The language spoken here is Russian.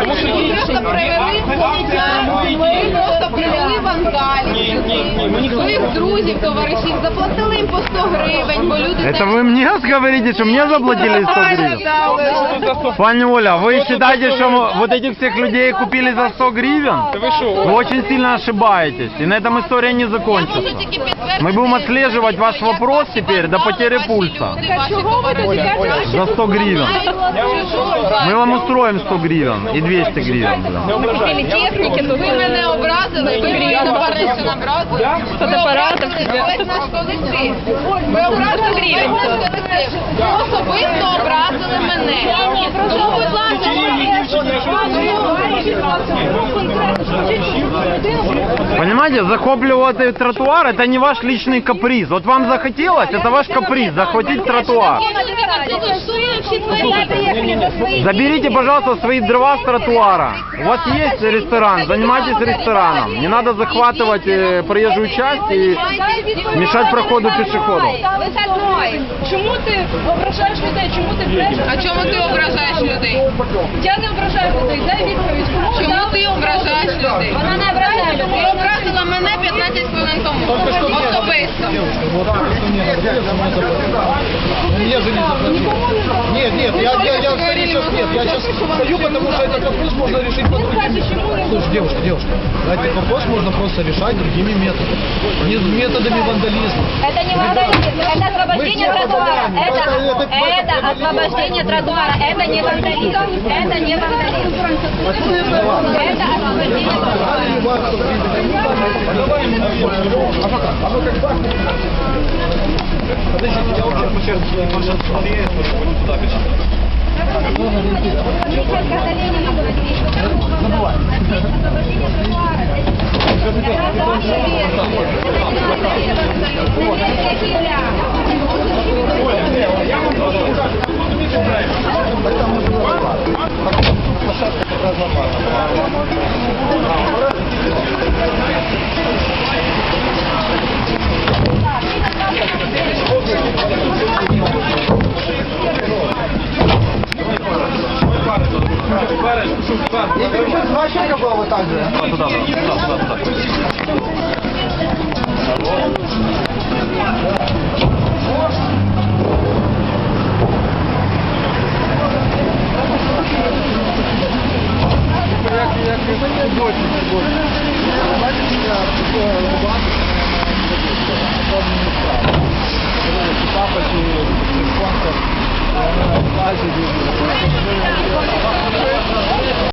Тому що Ви просто привели ви просто привели вандалів сюди. Своїх друзів, товаришів, заплатили їм по 100 гривень, бо люди... Это вы мне говорите, что мне заплатили 100 гривен? Пани Оля, вы считаете, что мы вот этих всех людей купили за 100 гривен? ви що? Вы очень сильно ошибаетесь, и на этом история не закончится. Мы будем отслеживать ваш вопрос теперь до потери пульса. За 100 гривен. Мы вам устроим 100 гривен и 200 гривен. Ображайте. техніки, то ви мене образили, ви мені товаришин образили. Фотоапаратом образили весь наш колектив. Ви образили особисто образили мене. Тому, будь ласка, Понимаете, захопливать тротуар это не ваш личный каприз. Вот вам захотелось, это ваш каприз, захватить тротуар. Заберите, пожалуйста, свои дрова с тротуара. У вас есть ресторан, занимайтесь рестораном. Не надо захватывать э, проезжую часть и мешать проходу пешеходов. Чому ти ображаєш людей? Чому ти брешеш? А чому ти ображаєш людей? Я не ображаю людей. Дай відповідь. Кому ви Чому дали? ти ображаєш людей? Вона не ображає Ти людей. образила мене 15 хвилин тому. Особисто. Мне же не заплатили. нет, я, я, я стою сейчас, нет, я сейчас стою, потому что этот вопрос можно решить по другим. Слушай, девушка, девушка, этот вопрос можно просто решать другими методами. Не методами вандализма. Это не вандализм, это освобождение тротуара. Это, Это- это- это освобождение тротуара. Это не вандализм. Это не вандализм. Это освобождение Никаких осложнений не будет. Вообще по Значит, было вот так же. Папа, спонсор,